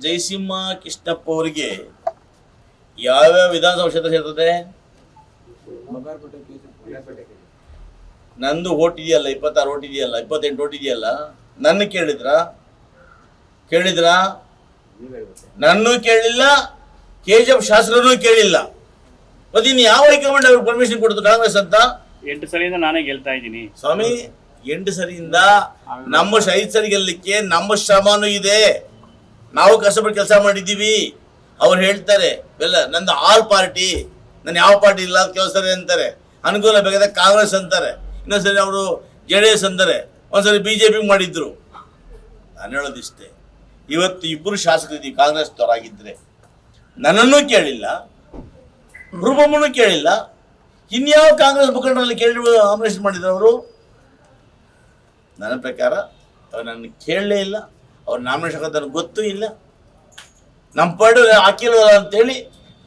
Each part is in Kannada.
ಜಯಸಿಂಹ ಕೃಷ್ಣಪ್ಪ ಅವರಿಗೆ ಯಾವ್ಯಾವ ವಿಧಾನಸಭಾ ಕ್ಷೇತ್ರ ಸೇರ್ತದೆ? ನಂದು ಓಟ್ ಇದೆಯಲ್ಲ ಇಪ್ಪತ್ತಾರು ಓಟ್ ಇದೆಯಲ್ಲ ಇಪ್ಪತ್ತೆಂಟು ಓಟ್ ಇದೆಯಲ್ಲ? ನನ್ನ ಕೇಳಿದ್ರ? ಕೇಳಿದ್ರ? ನನ್ನೂ ಕೇಳಿಲ್ಲ ಕೆ ಜಿ ಎಫ್ ಶಾಸಕರನ್ನೂ ಕೇಳಿಲ್ಲ. ಮತ್ತೆ ಇನ್ನು ಯಾವ ಹೈಕಮಾಂಡ್ ಅವ್ರಿಗೆ ಪರ್ಮಿಷನ್ ಕೊಡ್ತು ಕಾಂಗ್ರೆಸ್ ಅಂತ? ಎಂಟು ಸಲಿಂದ ನಾನೇ ಗೆಲ್ತಾ ಇದ್ದೀನಿ. ಸ್ವಾಮಿ ಎಂಟು ಸರಿಯಿಂದ ನಮ್ಮ ಐದು ಸರಿ ಗೆಲ್ಲಕ್ಕೆ ನಮ್ಮ ಶ್ರಮನೂ ಇದೆ. ನಾವು ಕಷ್ಟಪಟ್ಟು ಕೆಲಸ ಮಾಡಿದ್ದೀವಿ. ಅವ್ರು ಹೇಳ್ತಾರೆ ಎಲ್ಲ ನಂದು ಆಲ್ ಪಾರ್ಟಿ, ನಾನು ಯಾವ ಪಾರ್ಟಿ ಇಲ್ಲ ಕೆಲಸ ಸರಿ ಅಂತಾರೆ. ಅನುಕೂಲ ಬೇಕಾದ ಕಾಂಗ್ರೆಸ್ ಅಂತಾರೆ. ಇನ್ನೊಂದ್ಸರಿ ಅವರು ಜೆ ಡಿ ಎಸ್ ಅಂತಾರೆ. ಒಂದ್ಸರಿ ಬಿ ಜೆ ಪಿ ಮಾಡಿದ್ರು. ನಾನು ಹೇಳೋದಿಷ್ಟೇ, ಇವತ್ತು ಇಬ್ಬರು ಶಾಸಕರಿದ್ದೀವಿ ಕಾಂಗ್ರೆಸ್ನವರಾಗಿದ್ದರೆ ನನ್ನನ್ನು ಕೇಳಿಲ್ಲ ರೂಪಮ್ಮನೂ ಕೇಳಿಲ್ಲ. ಇನ್ಯಾವ ಕಾಂಗ್ರೆಸ್ ಮುಖಂಡರಲ್ಲಿ ಕೇಳಿ ಆಮ್ರೇಷನ್ ಮಾಡಿದ್ರು ಅವರು? ನನ್ನ ಪ್ರಕಾರ, ಅವ್ರು ನನ್ನ ಕೇಳಲೇ ಇಲ್ಲ. ಅವ್ರು ನಾಮಿನೇಷನ್ ಅಂತ ನನಗೆ ಗೊತ್ತೂ ಇಲ್ಲ. ನಮ್ಮ ಪಾಡು ಹಾಕಿಲ್ವಲ್ಲ ಅಂತೇಳಿ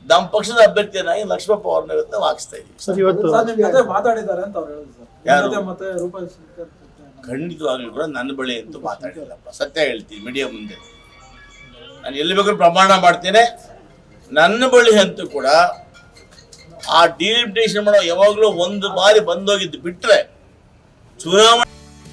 ನಮ್ಮ ಪಕ್ಷದ ಅಭ್ಯರ್ಥಿಯನ್ನಾಗಿ ಲಕ್ಷ್ಮಪ್ಪ ಅವ್ರನ್ನ ಇವತ್ತು ಹಾಕಿಸ್ತಾ ಇದ್ದೀವಿ. ಮಾತಾಡಿದ್ದಾರೆ ಅಂತ ಅವ್ರು ಹೇಳಿದ್ರು ಸರ್. ಯಾರು? ಮತ್ತೆ ರೂಪಾಯಿ ಶಂಕರ್ ಜೊತೆ. ಖಂಡಿತವಾಗ್ಲೂ ಕೂಡ ನನ್ನ ಬಳಿ ಅಂತೂ ಮಾತಾಡಿಲ್ಲಪ್ಪ. ಸತ್ಯ ಹೇಳ್ತೀನಿ ಮೀಡಿಯಾ ಮುಂದೆ. ನಾನು ಎಲ್ಲಿ ಬೇಕಾದ್ರೂ ಪ್ರಮಾಣ ಮಾಡ್ತೇನೆ. ನನ್ನ ಬಳಿ ಅಂತೂ ಕೂಡ ಆ ಡಿಲಿಮಿಟೇಷನ್ ಮಾಡೋ ಯಾವಾಗಲೂ ಒಂದು ಬಾರಿ ಬಂದೋಗಿದ್ದು ಬಿಟ್ಟರೆ ಚುನಾವಣೆ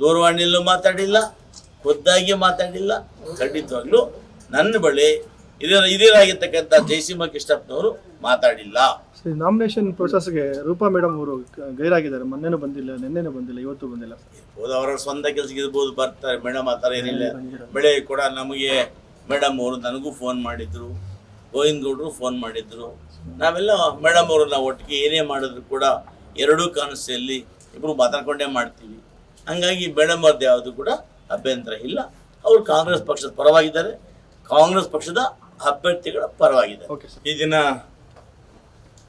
ದೂರವಾಣಿಯಲ್ಲೂ ಮಾತಾಡಿಲ್ಲ ಖುದ್ದಾಗಿ ಮಾತಾಡಿಲ್ಲ. ಖಂಡಿತವಾಗ್ಲೂ ನನ್ನ ಬಳಿ ಇದೇ ಹಿರಿಯರಾಗಿರ್ತಕ್ಕಂಥ ಜಯಸಿಂಹ ಕೃಷ್ಣಪ್ಪನವರು ಮಾತಾಡಿಲ್ಲ. ನಾಮಿನೇಷನ್ ಪ್ರೊಸೆಸ್ಗೆ ರೂಪಾ ಮೇಡಮ್ ಅವರು ಗೈರಾಗಿದ್ದಾರೆ. ಮೊನ್ನೆನೂ ಬಂದಿಲ್ಲ ನಿನ್ನೆನೂ ಬಂದಿಲ್ಲ ಇವತ್ತು ಬಂದಿಲ್ಲ. ಇರ್ಬೋದು ಅವರ ಸ್ವಂತ ಕೆಲಸಕ್ಕೆ ಇರ್ಬೋದು ಬರ್ತಾರೆ. ಮೇಡಮ್ ಆ ಥರ ಏನಿಲ್ಲ. ಬೆಳೆ ಕೂಡ ನಮಗೆ ಮೇಡಮ್ ಅವರು ನನಗೂ ಫೋನ್ ಮಾಡಿದ್ರು. ಗೋವಿಂದ ಗೌಡರು ಫೋನ್ ಮಾಡಿದ್ರು. ನಾವೆಲ್ಲ ಮೇಡಮ್ ಅವ್ರನ್ನ ಒಟ್ಟಿಗೆ ಏನೇ ಮಾಡಿದ್ರು ಕೂಡ ಎರಡೂ ಕಾನ್ಸ್ಟಿಯಲ್ಲಿ ಇಬ್ಬರು ಮಾತಾಡ್ಕೊಂಡೇ ಮಾಡ್ತೀವಿ. ಹಂಗಾಗಿ ಮೇಡಮ್ ಅವ್ರದ್ದು ಯಾವುದು ಕೂಡ ಅಭ್ಯಂತರ ಇಲ್ಲ. ಅವರು ಕಾಂಗ್ರೆಸ್ ಪಕ್ಷದ ಪರವಾಗಿದ್ದಾರೆ. ಕಾಂಗ್ರೆಸ್ ಪಕ್ಷದ ಅಭ್ಯರ್ಥಿಗಳ ಪರವಾಗಿದ್ದಾರೆ. ಸರ್ ಈ ದಿನ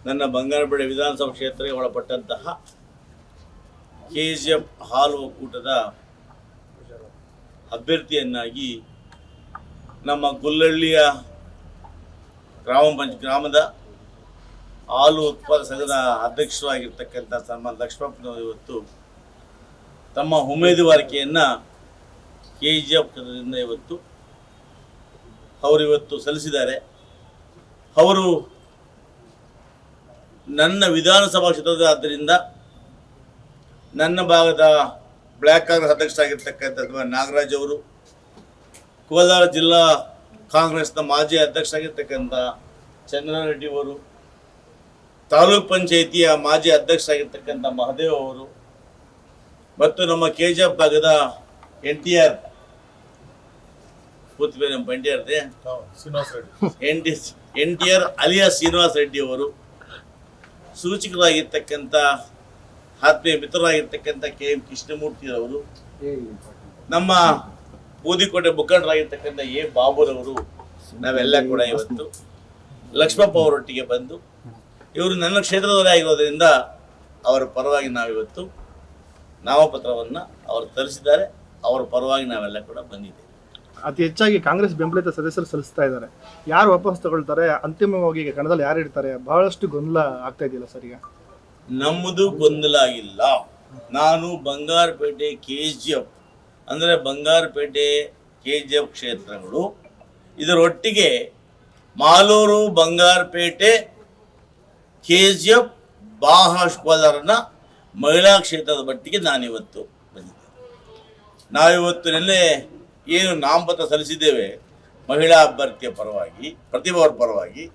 ನನ್ನ ಬಂಗಾರಪೇಟೆ ವಿಧಾನಸಭಾ ಕ್ಷೇತ್ರಕ್ಕೆ ಒಳಪಟ್ಟಂತಹ ಕೆ ಜಿ ಎಫ್ ಹಾಲು ಒಕ್ಕೂಟದ ಅಭ್ಯರ್ಥಿಯನ್ನಾಗಿ ನಮ್ಮ ಗುಲ್ಲಳ್ಳಿಯ ಗ್ರಾಮ ಪಂಚ ಗ್ರಾಮದ ಹಾಲು ಉತ್ಪಾದಕ ಸಂಘದ ಅಧ್ಯಕ್ಷರಾಗಿರ್ತಕ್ಕಂಥ ಸನ್ಮಾನ್ ಲಕ್ಷ್ಮಪ್ಪನವರು ಇವತ್ತು ತಮ್ಮ ಉಮೇದುವಾರಿಕೆಯನ್ನು ಕೆ ಜಿ ಎಫ್ ಇವತ್ತು ಅವರು ಇವತ್ತು ಸಲ್ಲಿಸಿದ್ದಾರೆ. ಅವರು ನನ್ನ ವಿಧಾನಸಭಾ ಕ್ಷೇತ್ರದ ಆದ್ದರಿಂದ ನನ್ನ ಭಾಗದ ಬ್ಲ್ಯಾಕ್ ಕಾಂಗ್ರೆಸ್ ಅಧ್ಯಕ್ಷರಾಗಿರ್ತಕ್ಕಂಥ ನಾಗರಾಜ್ ಅವರು ಕೋಲಾರ ಜಿಲ್ಲಾ ಕಾಂಗ್ರೆಸ್ನ ಮಾಜಿ ಅಧ್ಯಕ್ಷರಾಗಿರ್ತಕ್ಕಂಥ ಚಂದ್ರರೆಡ್ಡಿ ಅವರು, ತಾಲೂಕ್ ಪಂಚಾಯಿತಿಯ ಮಾಜಿ ಅಧ್ಯಕ್ಷರಾಗಿರ್ತಕ್ಕಂಥ ಮಹದೇವ್ ಅವರು ಮತ್ತು ನಮ್ಮ ಕೆ ಜಿ ಎಫ್ ಭಾಗದ ಎನ್ ಟಿ ಆರ್ ಬೇರೆ ನಮ್ಮ N T R N T N T R alias Srinivasa Reddy ಅವರು ಸೂಚಕರಾಗಿರ್ತಕ್ಕಂಥ ಆತ್ಮೀಯ ಮಿತ್ರರಾಗಿರ್ತಕ್ಕಂಥ ಕೆ ಎಂ ಕೃಷ್ಣಮೂರ್ತಿ ಅವರು ನಮ್ಮ ಬೂದಿಕೋಟೆ ಮುಖಂಡರಾಗಿರ್ತಕ್ಕಂಥ ಎ ಬಾಬುರವರು ನಾವೆಲ್ಲ ಕೂಡ ಇವತ್ತು ಲಕ್ಷ್ಮಪ್ಪ ಅವರೊಟ್ಟಿಗೆ ಬಂದು ಇವರು ನನ್ನ ಕ್ಷೇತ್ರದವರೇ ಆಗಿರೋದ್ರಿಂದ ಅವರ ಪರವಾಗಿ ನಾವಿವತ್ತು ನಾಮಪತ್ರವನ್ನು ಅವರು ತರಿಸಿದ್ದಾರೆ ಅವರ ಪರವಾಗಿ ನಾವೆಲ್ಲ ಕೂಡ ಬಂದಿದ್ದೇವೆ. ಅತಿ ಹೆಚ್ಚಾಗಿ ಕಾಂಗ್ರೆಸ್ ಬೆಂಬಲಿತ ಸದಸ್ಯರು ಸಲ್ಲಿಸ್ತಾ ಇದ್ದಾರೆ. ಯಾರು ವಾಪಸ್ ತಗೊಳ್ತಾರೆ? ಅಂತಿಮವಾಗಿ ಈಗ ಕಣದಲ್ಲಿ ಯಾರು ಇರ್ತಾರೆ? ಬಹಳಷ್ಟು ಗೊಂದಲ ಆಗ್ತಾ ಇದೆಯಲ್ಲ ಸರ್ ಈಗ? ನಮ್ಮದು ಗೊಂದಲ ಆಗಿಲ್ಲ. ನಾನು ಬಂಗಾರಪೇಟೆ ಕೆ ಜಿ ಎಫ್ ಅಂದರೆ ಬಂಗಾರಪೇಟೆ ಕೆ ಜಿ ಎಫ್ ಕ್ಷೇತ್ರಗಳು. ಇದರೊಟ್ಟಿಗೆ Malur Bangarpet K G F ಬಾಹಾಶ್ ಕೋಲಾರನ ಮಹಿಳಾ ಕ್ಷೇತ್ರದ ಮಟ್ಟಿಗೆ ನಾನಿವತ್ತು ಬಂದಿದ್ದೆ ನಾವಿವತ್ತು ನಿನ್ನೆ ಏನು ನಾಮಪತ್ರ ಸಲ್ಲಿಸಿದ್ದೇವೆ, ಮಹಿಳಾ ಅಭ್ಯರ್ಥಿಯ ಪರವಾಗಿ, ಪ್ರತಿಭಾ ಅವ್ರ ಪರವಾಗಿ.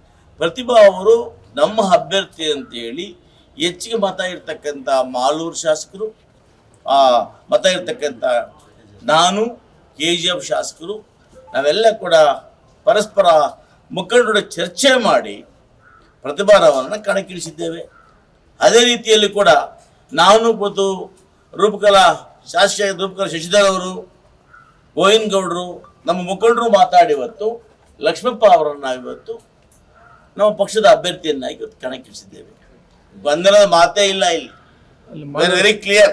ಪ್ರತಿಭಾ ಅವರು ನಮ್ಮ ಅಭ್ಯರ್ಥಿ ಅಂತೇಳಿ ಹೆಚ್ಚಿಗೆ ಮತ ಇರ್ತಕ್ಕಂಥ ಮಾಲೂರು ಶಾಸಕರು ಮತ ಇರ್ತಕ್ಕಂಥ ನಾನು, ಕೆ ಜಿ ಎಫ್ ಶಾಸಕರು, ನಾವೆಲ್ಲ ಕೂಡ ಪರಸ್ಪರ ಮುಖಂಡರ ಚರ್ಚೆ ಮಾಡಿ ಪ್ರತಿಭಾರವನ್ನು ಕಣಕ್ಕಿಳಿಸಿದ್ದೇವೆ. ಅದೇ ರೀತಿಯಲ್ಲಿ ಕೂಡ ನಾನು ಮತ್ತು ರೂಪಕಲಾ ಶಾಸಕ ರೂಪಕಲಾ ಶಶಿಧರ್ ಅವರು ಗೋವಿಂದ ಗೌಡರು ನಮ್ಮ ಮುಖಂಡರು ಮಾತಾಡಿ ಇವತ್ತು ಲಕ್ಷ್ಮಪ್ಪ ಅವರನ್ನು ಇವತ್ತು ನಮ್ಮ ಪಕ್ಷದ ಅಭ್ಯರ್ಥಿಯನ್ನಾಗಿ ಇವತ್ತು ಕಣಕ್ಕಿಳಿಸಿದ್ದೇವೆ. ಬಂಧನದ ಮಾತೇ ಇಲ್ಲ ಇಲ್ಲಿ. Very clear